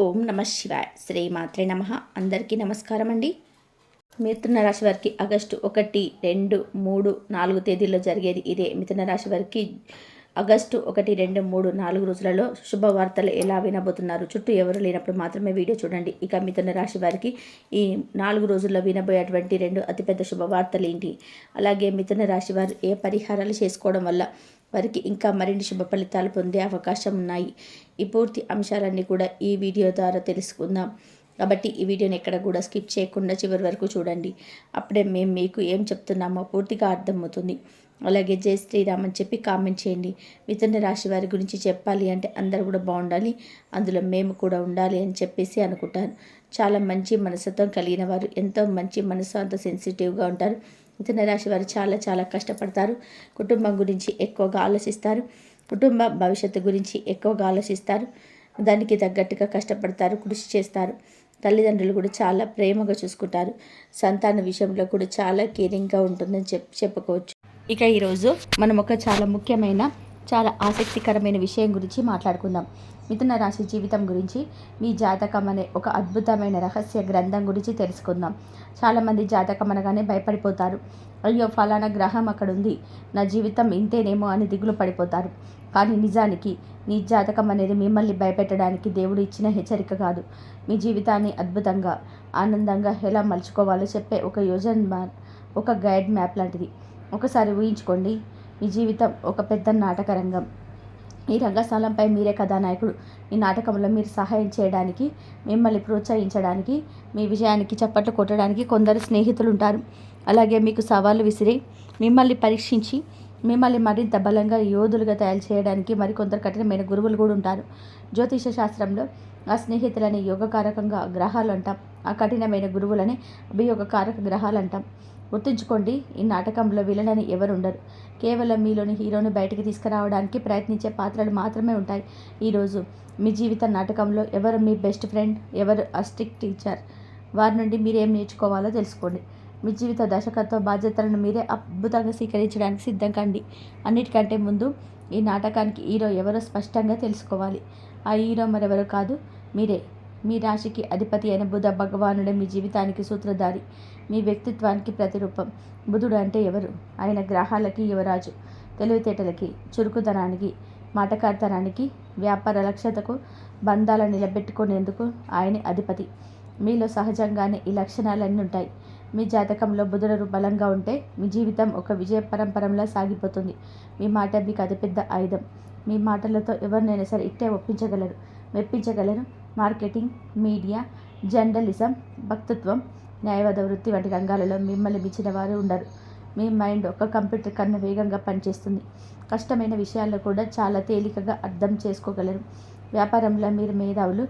ఓం నమ శివాయ. శ్రీమాత్రే నమ. అందరికీ నమస్కారం అండి మిథున రాశి వారికి ఆగస్టు ఒకటి రెండు మూడు నాలుగు తేదీల్లో జరిగేది ఇదే. మిథున రాశి వారికి ఆగస్టు ఒకటి రెండు మూడు నాలుగు రోజులలో శుభవార్తలు ఎలా వినబోతున్నారు? చుట్టూ ఎవరు లేనప్పుడు మాత్రమే వీడియో చూడండి. ఇక మిథున రాశి వారికి ఈ నాలుగు రోజుల్లో వినబోయేటువంటి రెండు అతిపెద్ద శుభవార్తలు ఏంటి? అలాగే మిథున రాశి వారు ఏ పరిహారాలు చేసుకోవడం వల్ల వారికి ఇంకా మరిన్ని శుభ ఫలితాలు పొందే అవకాశం ఉన్నాయి. ఈ పూర్తి అంశాలన్నీ కూడా ఈ వీడియో ద్వారా తెలుసుకుందాం. కాబట్టి ఈ వీడియోని ఎక్కడ కూడా స్కిప్ చేయకుండా చివరి వరకు చూడండి. అప్పుడే మేము మీకు ఏం చెప్తున్నామో పూర్తిగా అర్థమవుతుంది. అలాగే జై శ్రీరామ్ అని చెప్పి కామెంట్ చేయండి. మిథున రాశి వారి గురించి చెప్పాలి అంటే అందరు కూడా బాగుండాలి. అందులో మేము కూడా ఉండాలి అని చెప్పేసి అనుకుంటాను. చాలా మంచి మనసుతో కలిగిన వారు ఎంతో మంచి మనసు అంత సెన్సిటివ్గా ఉంటారు. మిథున రాశి వారు చాలా చాలా కష్టపడతారు. కుటుంబం గురించి ఎక్కువగా ఆలోచిస్తారు. కుటుంబ భవిష్యత్తు గురించి ఎక్కువగా ఆలోచిస్తారు. దానికి తగ్గట్టుగా కష్టపడతారు కృషి చేస్తారు. తల్లిదండ్రులు కూడా చాలా ప్రేమగా చూసుకుంటారు. సంతాన విషయంలో కూడా చాలా కేరింగ్గా ఉంటుందని చెప్ చెప్పుకోవచ్చు. ఇక ఈరోజు మనం ఒక చాలా ముఖ్యమైన చాలా ఆసక్తికరమైన విషయం గురించి మాట్లాడుకుందాం. మిథున రాశి జీవితం గురించి మీ జాతకం అనే ఒక అద్భుతమైన రహస్య గ్రంథం గురించి తెలుసుకుందాం. చాలామంది జాతకం అనగానే భయపడిపోతారు. అయ్యో ఫలానా గ్రహం అక్కడ ఉంది నా జీవితం ఇంతేనేమో అని దిగులు పడిపోతారు. కానీ నిజానికి మీ జాతకం అనేది మిమ్మల్ని భయపెట్టడానికి దేవుడు ఇచ్చిన హెచ్చరిక కాదు. మీ జీవితాన్ని అద్భుతంగా ఆనందంగా ఎలా మలుచుకోవాలో చెప్పే ఒక యోజన ఒక గైడ్ మ్యాప్ లాంటిది. ఒకసారి ఊహించుకోండి. మీ జీవితం ఒక పెద్ద నాటక రంగం. ఈ రంగస్థలంపై మీరే కథానాయకుడు. ఈ నాటకంలో మీరు సహాయం చేయడానికి మిమ్మల్ని ప్రోత్సహించడానికి మీ విజయానికి చప్పట్లు కొట్టడానికి కొందరు స్నేహితులు ఉంటారు అలాగే మీకు సవాళ్ళు విసిరి మిమ్మల్ని పరీక్షించి మిమ్మల్ని మరింత బలంగా యోధులుగా తయారు చేయడానికి మరికొందరు కఠినమైన గురువులు కూడా ఉంటారు. జ్యోతిష శాస్త్రంలో ఆ స్నేహితులని యోగకారకంగా గ్రహాలు అంటాం. ఆ కఠినమైన గురువులని అభియోగకారక గ్రహాలు అంటాం. గుర్తుంచుకోండి ఈ నాటకంలో విలనని ఎవరు ఉండరు కేవలం మీలోని హీరోని బయటికి తీసుకురావడానికి ప్రయత్నించే పాత్రలు మాత్రమే ఉంటాయి. ఈరోజు మీ జీవిత నాటకంలో ఎవరు మీ బెస్ట్ ఫ్రెండ్ ఎవరు అస్టిక్ టీచర్? వారి నుండి మీరేం నేర్చుకోవాలో తెలుసుకోండి. మీ జీవిత దర్శకత్వ బాధ్యతలను మీరే అద్భుతంగా స్వీకరించడానికి సిద్ధం కండి అన్నిటికంటే ముందు ఈ నాటకానికి హీరో ఎవరో స్పష్టంగా తెలుసుకోవాలి. ఆ హీరో మరెవరో కాదు మీరే. మీ రాశికి అధిపతి అయిన బుధ భగవానుడే మీ జీవితానికి సూత్రధారి. మీ వ్యక్తిత్వానికి ప్రతిరూపం. బుధుడు అంటే ఎవరు? ఆయన గ్రహాలకి యువరాజు తెలివితేటలకి చురుకుదనానికి మాటకార్తనానికి వ్యాపార లక్ష్యతకు బంధాలను నిలబెట్టుకునేందుకు ఆయన అధిపతి. మీలో సహజంగానే ఈ లక్షణాలన్నీ ఉంటాయి. మీ జాతకంలో బుధుడు బలంగా ఉంటే మీ జీవితం ఒక విజయ పరంపరంలా సాగిపోతుంది. మీ మాట మీకు అతిపెద్ద ఆయుధం. మీ మాటలతో ఎవరినైనా సరే ఇట్టే ఒప్పించగలరు. మెప్పించగలరు. మార్కెటింగ్ మీడియా జర్నలిజం భక్తత్వం న్యాయవాద వృత్తి వంటి రంగాలలో మిమ్మల్ని మించిన వారు ఉండరు. మీ మైండ్ ఒక కంప్యూటర్ కన్నా వేగంగా పనిచేస్తుంది. కష్టమైన విషయాల్లో కూడా చాలా తేలికగా అర్థం చేసుకోగలరు. వ్యాపారంలో మీరు మేధావులు.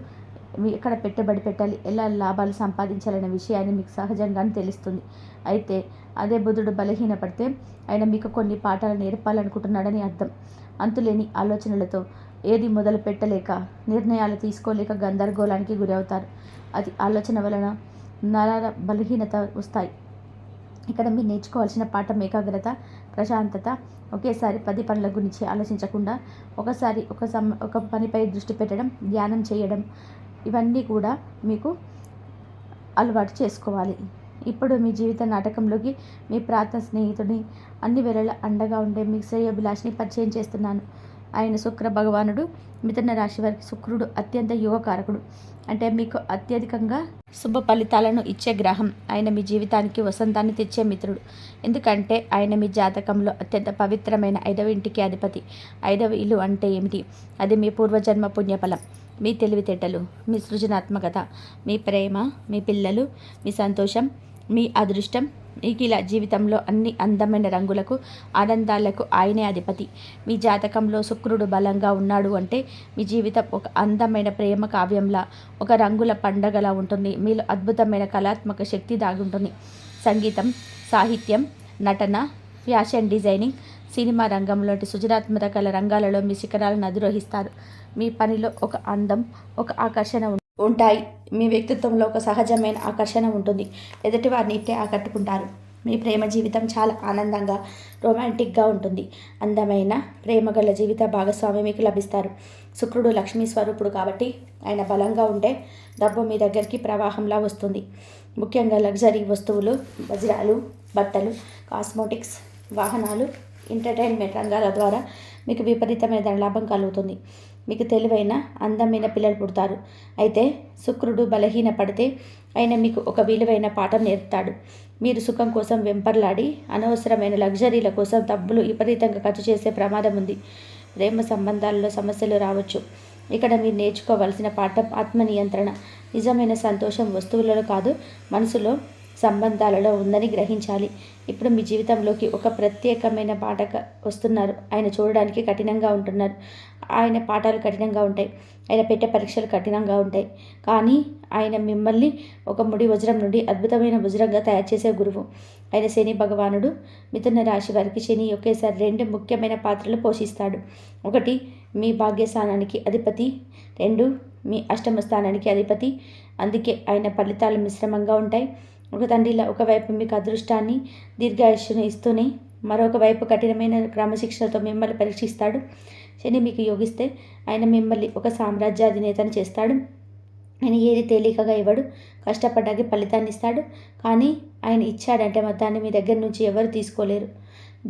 మీ ఎక్కడ పెట్టుబడి పెట్టాలి? ఎలా లాభాలు సంపాదించాలనే విషయాన్ని మీకు సహజంగానే తెలుస్తుంది. అయితే అదే బుధుడు బలహీనపడితే ఆయన మీకు కొన్ని పాఠాలు నేర్పాలనుకుంటున్నాడని అర్థం. అంతులేని ఆలోచనలతో ఏది మొదలు పెట్టలేక నిర్ణయాలు తీసుకోలేక గందరగోళానికి గురవుతారు. అది ఆలోచన వలన నరాల బలహీనత వస్తాయి. ఇక్కడ మీరు నేర్చుకోవాల్సిన పాఠం ఏకాగ్రత ప్రశాంతత ఒకేసారి పది పనుల గురించి ఆలోచించకుండా ఒకసారి ఒక సమ ఒక పనిపై దృష్టి పెట్టడం ధ్యానం చేయడం ఇవన్నీ కూడా మీకు అలవాటు చేసుకోవాలి. ఇప్పుడు మీ జీవిత నాటకంలోకి మీ ప్రార్థన స్నేహితుడిని అన్ని వేళల అండగా ఉండే మీ శ్రేయోభిలాషిని పరిచయం చేస్తున్నాను. ఆయన శుక్ర భగవానుడు మిథున రాశి వారికి శుక్రుడు అత్యంత యువకారకుడు. అంటే మీకు అత్యధికంగా శుభ ఫలితాలను ఇచ్చే గ్రహం. ఆయన మీ జీవితానికి వసంతాన్ని తెచ్చే మిత్రుడు. ఎందుకంటే ఆయన మీ జాతకంలో అత్యంత పవిత్రమైన ఐదవ ఇంటికి అధిపతి. ఐదవ ఇల్లు అంటే ఏమిటి? అది మీ పూర్వజన్మ పుణ్యఫలం. మీ తెలివితేటలు మీ సృజనాత్మకత మీ ప్రేమ మీ పిల్లలు మీ సంతోషం మీ అదృష్టం మీకు ఇలా జీవితంలో అన్ని అందమైన రంగులకు ఆనందాలకు ఆయనే అధిపతి. మీ జాతకంలో శుక్రుడు బలంగా ఉన్నాడు అంటే మీ జీవితం ఒక అందమైన ప్రేమ కావ్యంలా ఒక రంగుల పండగలా ఉంటుంది. మీలో అద్భుతమైన కళాత్మక శక్తి దాగుంటుంది. సంగీతం సాహిత్యం నటన ఫ్యాషన్ డిజైనింగ్ సినిమా రంగంలోని సృజనాత్మక కళ రంగాలలో మీ శిఖరాలను అధిరోహిస్తారు. మీ పనిలో ఒక అందం ఒక ఆకర్షణ ఉంటాయి. మీ వ్యక్తిత్వంలో ఒక సహజమైన ఆకర్షణ ఉంటుంది. ఎదుటి వారిని ఇట్టే ఆకట్టుకుంటారు. మీ ప్రేమ జీవితం చాలా ఆనందంగా రొమాంటిక్గా ఉంటుంది. అందమైన ప్రేమ గల జీవిత భాగస్వామి మీకు లభిస్తారు. శుక్రుడు లక్ష్మీ స్వరూపుడు కాబట్టి ఆయన బలంగా ఉంటే డబ్బు మీ దగ్గరికి ప్రవాహంలా వస్తుంది. ముఖ్యంగా లగ్జరీ వస్తువులు వజ్రాలు బట్టలు కాస్మోటిక్స్ వాహనాలు ఎంటర్టైన్మెంట్ రంగాల ద్వారా మీకు విపరీతమైన లాభం కలుగుతుంది. మీకు తెలివైన అందమైన పిల్లలు పుడతారు. అయితే శుక్రుడు బలహీన పడితే ఆయన మీకు ఒక విలువైన పాఠం నేర్పుతాడు. మీరు సుఖం కోసం వెంపర్లాడి అనవసరమైన లగ్జరీల కోసం డబ్బులు విపరీతంగా ఖర్చు చేసే ప్రమాదం ఉంది. ప్రేమ సంబంధాల్లో సమస్యలు రావచ్చు. ఇక్కడ మీరు నేర్చుకోవాల్సిన పాఠం ఆత్మ నియంత్రణ నిజమైన సంతోషం వస్తువులలో కాదు మనసులో సంబంధాలలో ఉందని గ్రహించాలి. ఇప్పుడు మీ జీవితంలోకి ఒక ప్రత్యేకమైన పాఠక వస్తున్నారు. ఆయన చూడడానికి కఠినంగా ఉంటున్నారు. ఆయన పాఠాలు కఠినంగా ఉంటాయి. ఆయన పెట్టే పరీక్షలు కఠినంగా ఉంటాయి. కానీ ఆయన మిమ్మల్ని ఒక ముడి వజ్రం నుండి అద్భుతమైన వజ్రంగా తయారు చేసే గురువు. ఆయన శని భగవానుడు. మిథున రాశి వారికి శని ఒకేసారి రెండు ముఖ్యమైన పాత్రలు పోషిస్తాడు. ఒకటి మీ భాగ్యస్థానానికి అధిపతి. రెండు మీ అష్టమ స్థానానికి అధిపతి. అందుకే ఆయన ఫలితాలు మిశ్రమంగా ఉంటాయి. ఒక తండ్రిలా ఒకవైపు మీకు అదృష్టాన్ని దీర్ఘాయుష్యను ఇస్తూనే మరొక వైపు కఠినమైన క్రమశిక్షణతో మిమ్మల్ని పరీక్షిస్తాడు. శని మీకు యోగిస్తే ఆయన మిమ్మల్ని ఒక సామ్రాజ్యాధినేతను చేస్తాడు. ఆయన ఏది తేలికగా ఇవ్వడు కష్టపడ్డాకి ఫలితాన్ని ఇస్తాడు. కానీ ఆయన ఇచ్చాడంటే మొత్తాన్ని మీ దగ్గర నుంచి ఎవరు తీసుకోలేరు.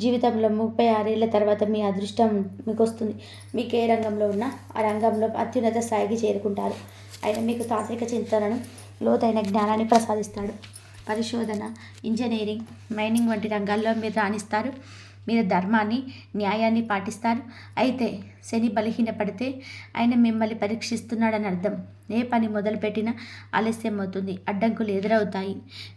జీవితంలో ముప్పై ఆరేళ్ళ తర్వాత మీ అదృష్టం మీకు వస్తుంది మీకు ఏ రంగంలో ఉన్నా ఆ రంగంలో అత్యున్నత స్థాయికి చేరుకుంటారు. ఆయన మీకు తాంత్రిక చింతనను లోతైన జ్ఞానాన్ని ప్రసాదిస్తాడు. పరిశోధన ఇంజనీరింగ్ మైనింగ్ వంటి రంగాల్లో మీరు రాణిస్తారు. మీరు ధర్మాన్ని న్యాయాన్ని పాటిస్తారు. అయితే శని బలహీనపడితే ఆయన మిమ్మల్ని పరీక్షిస్తున్నాడని అర్థం. ఏ పని మొదలుపెట్టినా ఆలస్యం అవుతుంది. అడ్డంకులు ఎదురవుతాయి.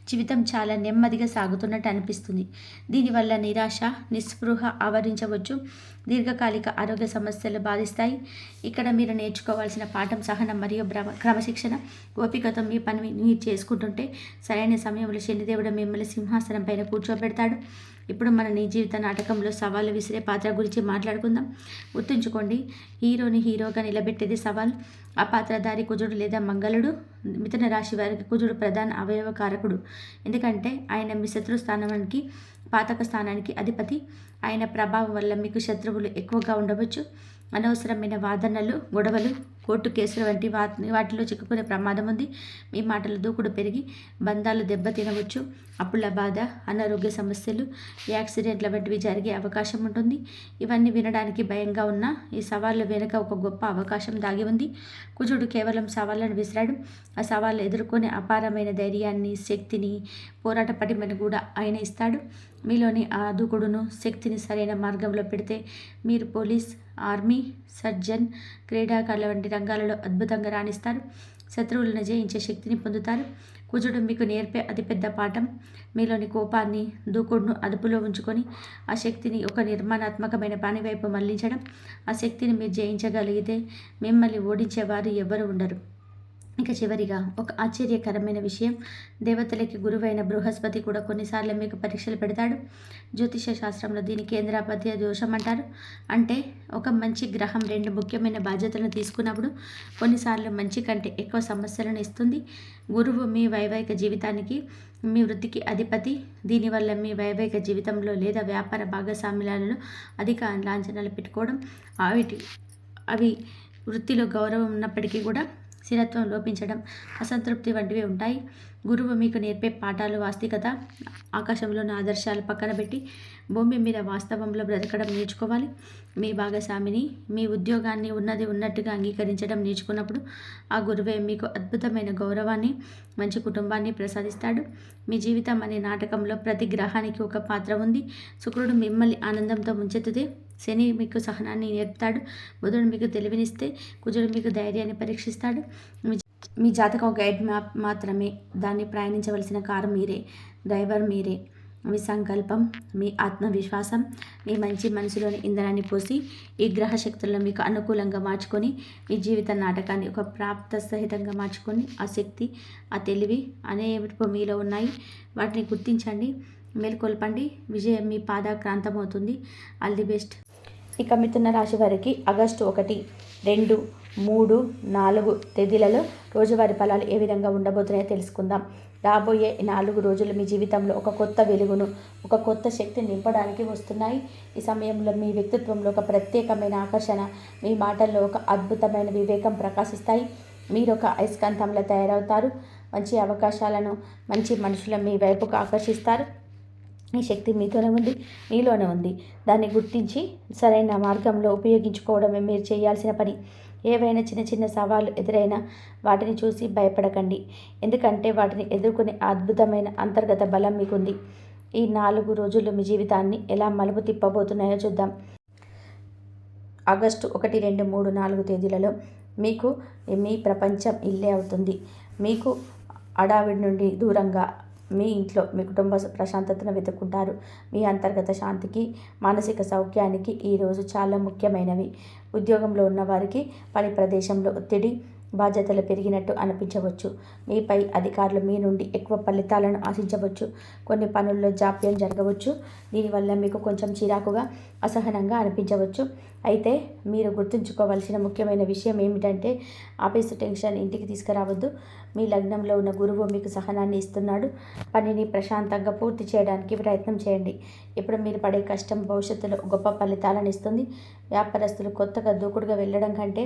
జీవితం చాలా నెమ్మదిగా సాగుతున్నట్టు అనిపిస్తుంది. దీనివల్ల నిరాశ నిస్పృహ ఆవరించవచ్చు. దీర్ఘకాలిక ఆరోగ్య సమస్యలు బాధిస్తాయి. ఇక్కడ మీరు నేర్చుకోవాల్సిన పాఠం సహనం మరియు భ్రమ క్రమశిక్షణ ఓపికతో మీ పని మీరు చేసుకుంటుంటే సరైన సమయంలో శనిదేవుడు మిమ్మల్ని సింహాసనం పైన కూర్చోబెడతాడు. ఇప్పుడు మన నీ జీవిత నాటకంలో సవాలు విసిరే పాత్ర గురించి మాట్లాడుకుందాం. గుర్తుంచుకోండి హీరోని హీరోగా నిలబెట్టేది సవాల్. ఆ పాత్రధారి కుజుడు లేదా మంగళుడు? మిథున రాశి వారికి కుజుడు ప్రధాన అవయవ కారకుడు ఎందుకంటే ఆయన మీ శత్రు స్థానానికి పాతక స్థానానికి అధిపతి. ఆయన ప్రభావం వల్ల మీకు శత్రువులు ఎక్కువగా ఉండవచ్చు. అనవసరమైన వాదనలు గొడవలు కోర్టు కేసులు వంటి వాటి వాటిలో చిక్కుకునే ప్రమాదం ఉంది. మీ మాటల దూకుడు పెరిగి బంధాలు దెబ్బతినవచ్చు. అప్పుల బాధ అనారోగ్య సమస్యలు యాక్సిడెంట్ల వంటివి జరిగే అవకాశం ఉంటుంది. ఇవన్నీ వినడానికి భయంగా ఉన్న ఈ సవాళ్ళ వెనుక ఒక గొప్ప అవకాశం దాగి ఉంది. కుజుడు కేవలం సవాళ్ళను విసిరాడు. ఆ సవాళ్ళు ఎదుర్కొనే అపారమైన ధైర్యాన్ని శక్తిని పోరాట పటిమని కూడా ఆయన ఇస్తాడు. మీలోని ఆ దూకుడును శక్తిని సరైన మార్గంలో పెడితే మీరు పోలీస్ ఆర్మీ సర్జన్ క్రీడాకారుల వంటి రంగాలలో అద్భుతంగా రాణిస్తారు. శత్రువులను జయించే శక్తిని పొందుతారు. కుజుడు మీకు నేర్పే అతిపెద్ద పాఠం. మీలోని కోపాన్ని దూకుడును అదుపులో ఉంచుకొని ఆ శక్తిని ఒక నిర్మాణాత్మకమైన పని వైపు మళ్ళించడం. ఆ శక్తిని మీరు జయించగలిగితే మిమ్మల్ని ఓడించేవారు ఎవ్వరూ ఉండరు. ఇక చివరిగా ఒక ఆశ్చర్యకరమైన విషయం. దేవతలకి గురువైన బృహస్పతి కూడా కొన్నిసార్లు మీకు పరీక్షలు పెడతాడు. జ్యోతిష శాస్త్రంలో దీని కేంద్రాపతి దోషం అంటారు. అంటే ఒక మంచి గ్రహం రెండు ముఖ్యమైన బాధ్యతలను తీసుకున్నప్పుడు కొన్నిసార్లు మంచి కంటే ఎక్కువ సమస్యలను ఇస్తుంది. గురువు మీ వైవాహిక జీవితానికి మీ వృత్తికి అధిపతి. దీనివల్ల మీ వైవాహిక జీవితంలో లేదా వ్యాపార భాగస్వామ్యాలలో అధిక లాంఛనాలు పెట్టుకోవడం. అవిటి అవి వృత్తిలో గౌరవం ఉన్నప్పటికీ కూడా స్థిరత్వం లోపించడం అసంతృప్తి వంటివి ఉంటాయి. గురువు మీకు నేర్పే పాఠాలు వాస్తవికత ఆకాశంలోని ఆదర్శాలు పక్కన పెట్టి భూమి మీద వాస్తవంలో బ్రతకడం నేర్చుకోవాలి. మీ భాగస్వామిని మీ ఉద్యోగాన్ని ఉన్నది ఉన్నట్టుగా అంగీకరించడం నేర్చుకున్నప్పుడు ఆ గురువే మీకు అద్భుతమైన గౌరవాన్ని మంచి కుటుంబాన్ని ప్రసాదిస్తాడు. మీ జీవితం అనే నాటకంలో ప్రతి గ్రహానికి ఒక పాత్ర ఉంది. శుక్రుడు మిమ్మల్ని ఆనందంతో ముంచెత్తితే శని మీకు సహనాన్ని నేర్పుతాడు. బుధుడు మీకు తెలివినిస్తే కుజుడు మీకు ధైర్యాన్ని పరీక్షిస్తాడు. మీ జాతక ఒక గైడ్ మ్యాప్ మాత్రమే. దాన్ని ప్రయాణించవలసిన కారు మీరే. డ్రైవర్ మీరే. మీ సంకల్పం మీ ఆత్మవిశ్వాసం మీ మంచి మనసులోని ఇంధనాన్ని పోసి ఈ గ్రహ శక్తులను మీకు అనుకూలంగా మార్చుకొని మీ జీవిత నాటకాన్ని ఒక ప్రాప్త సహితంగా మార్చుకొని ఆ శక్తి ఆ తెలివి అనే మీలో ఉన్నాయి. వాటిని గుర్తించండి మేల్కొల్పండి. విజయం మీ పాదాక్రాంతమవుతుంది. All the best. ఇక మిథున రాశి వారికి ఆగస్టు ఒకటి రెండు మూడు నాలుగు తేదీలలో రోజువారి ఫలాలు ఏ విధంగా ఉండబోతున్నాయో తెలుసుకుందాం. రాబోయే నాలుగు రోజులు మీ జీవితంలో ఒక కొత్త వెలుగును ఒక కొత్త శక్తిని నింపడానికి వస్తున్నాయి. ఈ సమయంలో మీ వ్యక్తిత్వంలో ఒక ప్రత్యేకమైన ఆకర్షణ మీ మాటల్లో ఒక అద్భుతమైన వివేకం ప్రకాశిస్తాయి. మీరు ఒక అయస్కాంతంలో తయారవుతారు. మంచి అవకాశాలను మంచి మనుషులను మీ వైపుకు ఆకర్షిస్తారు. ఈ శక్తి మీతోనే ఉంది మీలోనే ఉంది. దాన్ని గుర్తించి సరైన మార్గంలో ఉపయోగించుకోవడమే మీరు చేయాల్సిన పని. ఏవైనా చిన్న చిన్న సవాళ్ళు ఎదురైనా వాటిని చూసి భయపడకండి. ఎందుకంటే వాటిని ఎదుర్కొనే అద్భుతమైన అంతర్గత బలం మీకుంది. ఈ నాలుగు రోజులు మీ జీవితాన్ని ఎలా మలుపు తిప్పబోతున్నాయో చూద్దాం. ఆగస్టు ఒకటి రెండు మూడు నాలుగు తేదీలలో మీకు మీ ప్రపంచం ఇల్లే అవుతుంది. మీకు అడావిడి నుండి దూరంగా మీ ఇంట్లో మీ కుటుంబ ప్రశాంతతను వెతుక్కుంటారు. మీ అంతర్గత శాంతికి మానసిక సౌఖ్యానికి ఈరోజు చాలా ముఖ్యమైనవి. ఉద్యోగంలో ఉన్నవారికి పని ప్రదేశంలో ఒత్తిడి బాధ్యతలు పెరిగినట్టు అనిపించవచ్చు. మీపై అధికారులు మీ నుండి ఎక్కువ ఫలితాలను ఆశించవచ్చు. కొన్ని పనుల్లో జాప్యం జరగవచ్చు. దీనివల్ల మీకు కొంచెం చిరాకుగా అసహనంగా అనిపించవచ్చు. అయితే మీరు గుర్తుంచుకోవాల్సిన ముఖ్యమైన విషయం ఏమిటంటే ఆఫీసు టెన్షన్ ఇంటికి తీసుకురావద్దు. మీ లగ్నంలో ఉన్న గురువు మీకు సహనాన్ని ఇస్తున్నాడు. పనిని ప్రశాంతంగా పూర్తి చేయడానికి ప్రయత్నం చేయండి. ఇప్పుడు మీరు పడే కష్టం భవిష్యత్తులో గొప్ప ఫలితాలను ఇస్తుంది. వ్యాపారస్తులు కొత్తగా దూకుడుగా వెళ్ళడం కంటే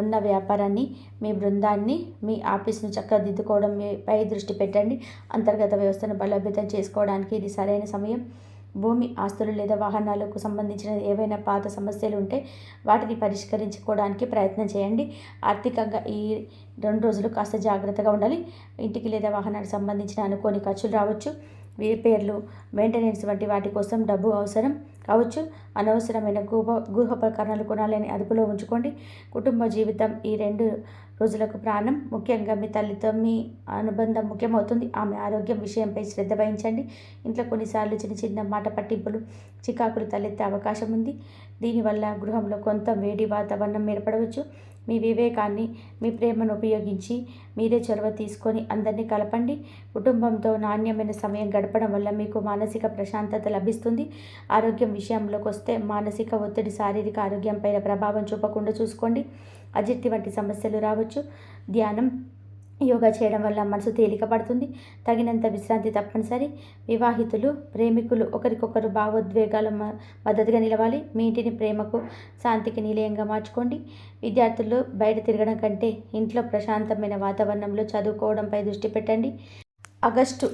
ఉన్న వ్యాపారాన్ని మీ బృందాన్ని మీ ఆఫీస్ను చక్కదిద్దుకోవడం పై దృష్టి పెట్టండి. అంతర్గత వ్యవస్థను బలోపేతం చేసుకోవడానికి ఇది సరైన సమయం. భూమి ఆస్తులు లేదా వాహనాలకు సంబంధించిన ఏవైనా పాత సమస్యలు ఉంటే వాటిని పరిష్కరించుకోవడానికి ప్రయత్నం చేయండి. ఆర్థికంగా ఈ రెండు రోజులు కాస్త జాగ్రత్తగా ఉండాలి. ఇంటికి లేదా వాహనానికి సంబంధించిన అనుకోని ఖర్చులు రావచ్చు. రిపేర్లు మెయింటెనెన్స్ వంటి వాటి కోసం డబ్బు అవసరం. కావచ్చు. అనవసరమైన గృహ గృహోపకరణాలు కొనాలని అదుపులో ఉంచుకోండి. కుటుంబ జీవితం ఈ రెండు రోజులకు ప్రాణం. ముఖ్యంగా మీ తల్లితో మీ అనుబంధం ముఖ్యమవుతుంది. ఆమె ఆరోగ్యం విషయంపై శ్రద్ధ వహించండి. ఇంట్లో కొన్నిసార్లు చిన్న చిన్న మాట పట్టింపులు చికాకులు తలెత్తే అవకాశం ఉంది. దీనివల్ల గృహంలో కొంత వేడి వాతావరణం ఏర్పడవచ్చు. మీ వివేకాన్ని మీ ప్రేమను ఉపయోగించి మీరే చొరవ తీసుకొని అందరినీ కలపండి. కుటుంబంతో నాణ్యమైన సమయం గడపడం వల్ల మీకు మానసిక ప్రశాంతత లభిస్తుంది. ఆరోగ్యం విషయంలోకి వస్తే మానసిక ఒత్తిడి శారీరక ఆరోగ్యంపైన ప్రభావం చూపకుండా చూసుకోండి. అజిత్తి వంటి సమస్యలు రావచ్చు. ధ్యానం యోగా చేయడం వల్ల మనసు తేలిక పడుతుంది. తగినంత విశ్రాంతి తప్పనిసరి. వివాహితులు ప్రేమికులు ఒకరికొకరు భావోద్వేగాల మద్దతుగా నిలవాలి. మీ ఇంటిని ప్రేమకు శాంతికి నిలయంగా మార్చుకోండి. విద్యార్థులు బయట తిరగడం కంటే ఇంట్లో ప్రశాంతమైన వాతావరణంలో చదువుకోవడంపై దృష్టి పెట్టండి. ఆగస్టు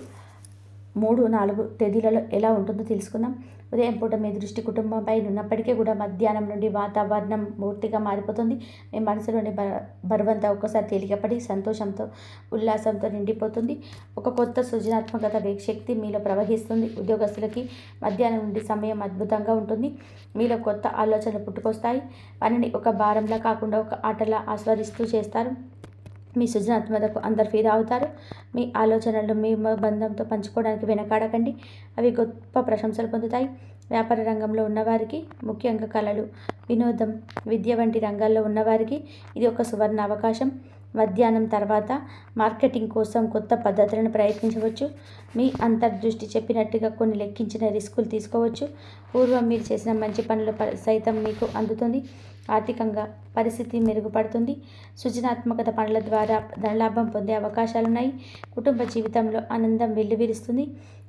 మూడు నాలుగు తేదీలలో ఎలా ఉంటుందో తెలుసుకుందాం. ఉదయం పూట మీ దృష్టి కుటుంబంపై ఉన్నప్పటికీ కూడా మధ్యాహ్నం నుండి వాతావరణం పూర్తిగా మారిపోతుంది. మీ మనసులోని బ బరువంతా ఒక్కసారి తేలికపడి సంతోషంతో ఉల్లాసంతో నిండిపోతుంది. ఒక కొత్త సృజనాత్మకత శక్తి మీలో ప్రవహిస్తుంది. ఉద్యోగస్తులకి మధ్యాహ్నం నుండి సమయం అద్భుతంగా ఉంటుంది. మీలో కొత్త ఆలోచనలు పుట్టుకొస్తాయి. పనిని ఒక భారంలా కాకుండా ఒక ఆటలా ఆస్వాదిస్తూ చేస్తారు. మీ సృజనాత్మకతకు అందరు ఫీదా అవుతారు. మీ ఆలోచనలు మీ బంధంతో పంచుకోవడానికి వెనకాడకండి. అవి గొప్ప ప్రశంసలు పొందుతాయి. వ్యాపార రంగంలో ఉన్నవారికి ముఖ్యంగా కళలు వినోదం విద్య వంటి రంగాల్లో ఉన్నవారికి ఇది ఒక సువర్ణ అవకాశం. మధ్యాహ్నం తర్వాత మార్కెటింగ్ కోసం కొత్త పద్ధతులను ప్రయత్నించవచ్చు. మీ అంతర్దృష్టి చెప్పినట్టుగా కొన్ని లెక్కించిన రిస్కులు తీసుకోవచ్చు. పూర్వం మీరు చేసిన మంచి పనులు సైతం మీకు అందుతుంది. ఆర్థికంగా పరిస్థితి మెరుగుపడుతుంది. సృజనాత్మకత పనుల ద్వారా ధనలాభం పొందే అవకాశాలున్నాయి. కుటుంబ జీవితంలో ఆనందం వెల్లువిరుస్తుంది.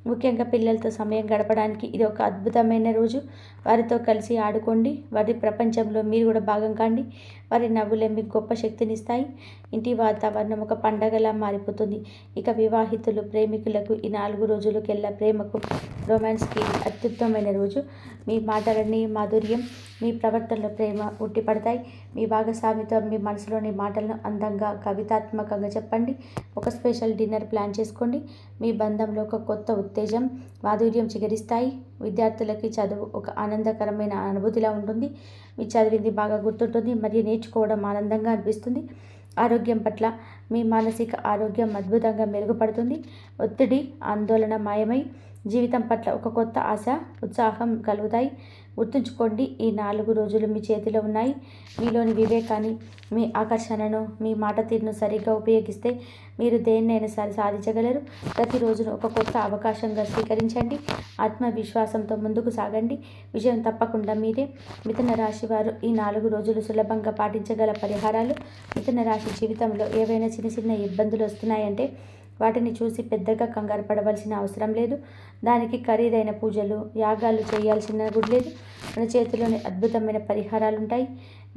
ముఖ్యంగా పిల్లలతో సమయం గడపడానికి ఇది ఒక అద్భుతమైన రోజు. వారితో కలిసి ఆడుకోండి. వారి ప్రపంచంలో మీరు కూడా భాగం కాండి. వారి నవ్వులే మీకు గొప్ప శక్తినిస్తాయి ఇంటి వాతావరణం ఒక పండగలా మారిపోతుంది. ఇక వివాహితులు ప్రేమికులకు ఈ నాలుగు రోజులకెల్లా ప్రేమకు రొమాన్స్కి అత్యుత్తమైన రోజు. మీ మాటలన్నీ మాధుర్యం మీ ప్రవర్తనలో ప్రేమ ఉట్టిపడతాయి. మీ భాగస్వామితో మీ మనసులోని మాటలను అందంగా కవితాత్మకంగా చెప్పండి. ఒక స్పెషల్ డిన్నర్ ప్లాన్ చేసుకోండి. మీ బంధంలో ఒక కొత్త ఉత్తేజం మాధుర్యం చిగరిస్తాయి. విద్యార్థులకి చదువు ఒక ఆనందకరమైన అనుభూతిలా ఉంటుంది. మీ చదివింది బాగా గుర్తుంటుంది. మరియు నేర్చుకోవడం ఆనందంగా అనిపిస్తుంది. ఆరోగ్యం పట్ల మీ మానసిక ఆరోగ్యం అద్భుతంగా మెరుగుపడుతుంది. ఒత్తిడి ఆందోళన మాయమై జీవితం పట్ల ఒక కొత్త ఆశ ఉత్సాహం కలుగుతాయి. గుర్తుంచుకోండి ఈ నాలుగు రోజులు మీ చేతిలో ఉన్నాయి. మీలోని వివేకాన్ని మీ ఆకర్షణను మీ మాట తీరును సరిగ్గా ఉపయోగిస్తే మీరు దేన్నైనా సరి సాధించగలరు. ప్రతిరోజును ఒక కొత్త అవకాశంగా స్వీకరించండి. ఆత్మవిశ్వాసంతో ముందుకు సాగండి. విజయం తప్పకుండా మీరే మిథున రాశి వారు ఈ నాలుగు రోజులు సులభంగా పాటించగల పరిహారాలు. మిథున రాశి జీవితంలో ఏవైనా చిన్న చిన్న ఇబ్బందులు వస్తున్నాయంటే వాటిని చూసి పెద్దగా కంగారు పడవలసిన అవసరం లేదు. దానికి ఖరీదైన పూజలు యాగాలు చేయాల్సిన కూడా లేదు. మన చేతిలోని అద్భుతమైన పరిహారాలు ఉంటాయి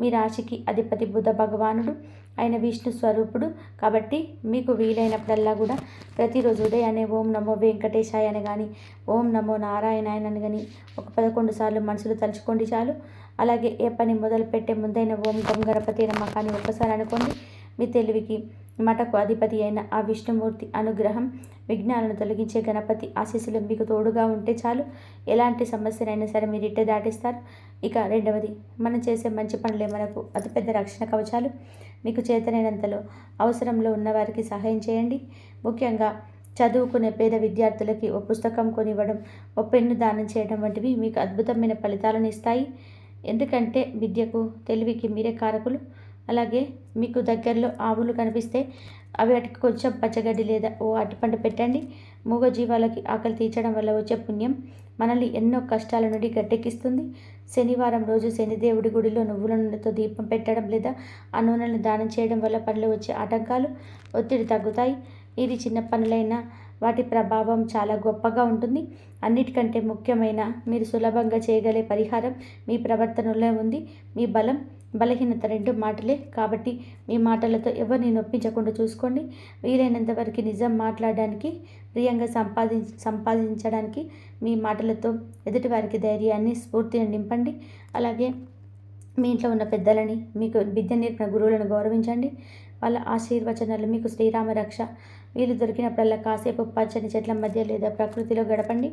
మీ రాశికి అధిపతి బుధ భగవానుడు ఆయన విష్ణు స్వరూపుడు కాబట్టి మీకు వీలైనప్పుడల్లా కూడా ప్రతిరోజు ఉదయాన్నే ఓం నమో వెంకటేశాయ అని కానీ ఓం నమో నారాయణాయన అని కానీ ఒక పదకొండు సార్లు మనసులు తలుచుకోండి చాలు. అలాగే ఏ పని మొదలు పెట్టే ముందైన ఓం గం గణపతి నమ్మ కానీ ఒక్కసారి అనుకోండి. మీ తెలివికి మఠకు అధిపతి అయిన ఆ విష్ణుమూర్తి అనుగ్రహం విఘ్నాలను తొలగించే గణపతి ఆశీస్సులు మీకు తోడుగా ఉంటే చాలు. ఎలాంటి సమస్యనైనా సరే మీరు ఇట్టే దాటిస్తారు. ఇక రెండవది మనం చేసే మంచి పనులే మనకు అతిపెద్ద రక్షణ కవచాలు. మీకు చేతనైనంతలో అవసరంలో ఉన్నవారికి సహాయం చేయండి. ముఖ్యంగా చదువుకునే పేద విద్యార్థులకి ఓ పుస్తకం కొనివ్వడం ఓ పెన్ను దానం చేయడం వంటివి మీకు అద్భుతమైన ఫలితాలను ఇస్తాయి. ఎందుకంటే విద్యకు తెలివికి మీరే కారకులు. అలాగే మీకు దగ్గరలో ఆవులు కనిపిస్తే అవి వాటికి కొంచెం పచ్చగడ్డి లేదా ఓ అరటిపండు పెట్టండి. మూగ జీవాలకి ఆకలి తీర్చడం వల్ల వచ్చే పుణ్యం మనల్ని ఎన్నో కష్టాల నుండి గట్టెక్కిస్తుంది. శనివారం రోజు శనిదేవుడి గుడిలో నువ్వుల నూనెతో దీపం పెట్టడం లేదా ఆ నూనెలను దానం చేయడం వల్ల పనులు వచ్చే ఆటంకాలు ఒత్తిడి తగ్గుతాయి. ఇది చిన్న పనులైనా వాటి ప్రభావం చాలా గొప్పగా ఉంటుంది. అన్నిటికంటే ముఖ్యమైన మీరు సులభంగా చేయగలే పరిహారం మీ ప్రవర్తనలో ఉంది. మీ బలం బలహీనత రెండు మాటలే కాబట్టి మీ మాటలతో ఎవరిని నొప్పించకుండా చూసుకోండి. వీలైనంత వరకు నిజం మాట్లాడడానికి ప్రియంగా సంపాది సంపాదించడానికి మీ మాటలతో ఎదుటివారికి ధైర్యాన్ని స్ఫూర్తిని నింపండి. అలాగే మీ ఇంట్లో ఉన్న పెద్దలని మీకు విద్య నేర్పిన గురువులను గౌరవించండి. వాళ్ళ ఆశీర్వచనాలు మీకు శ్రీరామ రక్ష వీలు దొరికినప్పుడల్లా కాసేపు పచ్చని చెట్ల మధ్య లేదా ప్రకృతిలో గడపండి.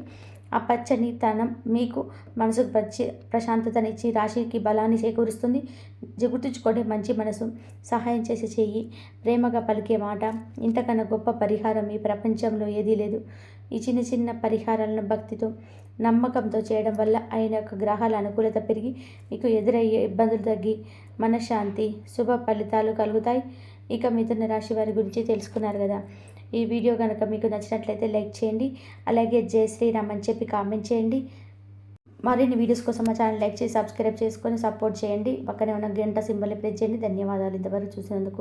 ఆ పచ్చని తనం మీకు మనసుకు ప్రచి ప్రశాంతతనిచ్చి రాశికి బలాన్ని చేకూరుస్తుంది. గుర్తుంచుకోండి మంచి మనసు సహాయం చేసి చెయ్యి ప్రేమగా పలికే మాట ఇంతకన్నా గొప్ప పరిహారం ఈ ప్రపంచంలో ఏదీ లేదు. ఈ చిన్న చిన్న పరిహారాలను భక్తితో నమ్మకంతో చేయడం వల్ల ఆయన యొక్క గ్రహాల అనుకూలత పెరిగి మీకు ఎదురయ్యే ఇబ్బందులు తగ్గి మనశ్శాంతి శుభ ఫలితాలు కలుగుతాయి. ఇక మిథున రాశి వారి గురించి తెలుసుకున్నారు కదా. ఈ వీడియో కనుక మీకు నచ్చినట్లయితే లైక్ చేయండి. అలాగే జై శ్రీరామ్ అని చెప్పి కామెంట్ చేయండి. మరిన్ని వీడియోస్ కోసం మా ఛానల్ లైక్ చేసి సబ్స్క్రైబ్ చేసుకొని సపోర్ట్ చేయండి. పక్కనే ఉన్న గంట సింబల్ ప్రెస్ చేయండి. ధన్యవాదాలు ఇంతవరకు చూసినందుకు.